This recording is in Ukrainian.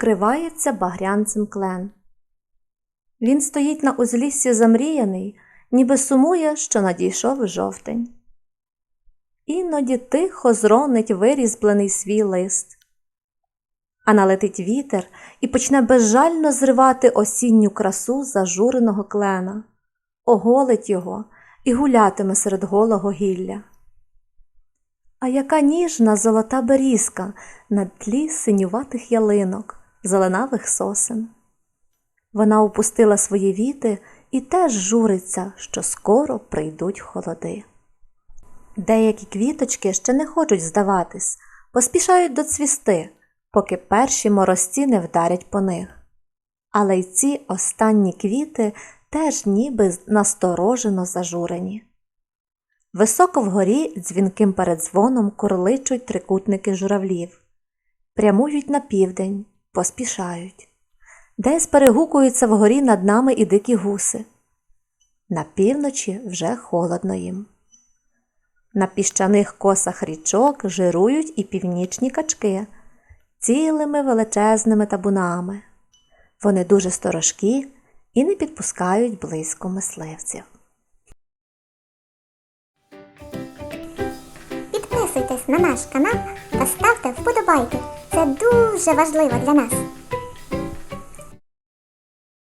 вкривається багрянцем клен. Він стоїть на узліссі замріяний, ніби сумує, що надійшов жовтень. Іноді тихо зронить вирізблений свій лист, а налетить вітер і почне безжально зривати осінню красу зажуреного клена, оголить його і гулятиме серед голого гілля. А яка ніжна золота берізка на тлі синюватих ялинок, зеленавих сосен. Вона опустила свої віти і теж журиться, що скоро прийдуть холоди. Деякі квіточки ще не хочуть здаватись, поспішають доцвісти, поки перші морозці не вдарять по них. Але й ці останні квіти теж ніби насторожено зажурені. Високо вгорі дзвінким передзвоном курличуть трикутники журавлів, прямують на південь, поспішають. Десь перегукуються вгорі над нами і дикі гуси. На півночі вже холодно їм. На піщаних косах річок жирують і північні качки цілими величезними табунами. Вони дуже сторожкі і не підпускають близько мисливців. Підписуйтесь на наш канал та ставте вподобайки. Це дуже важливо для нас.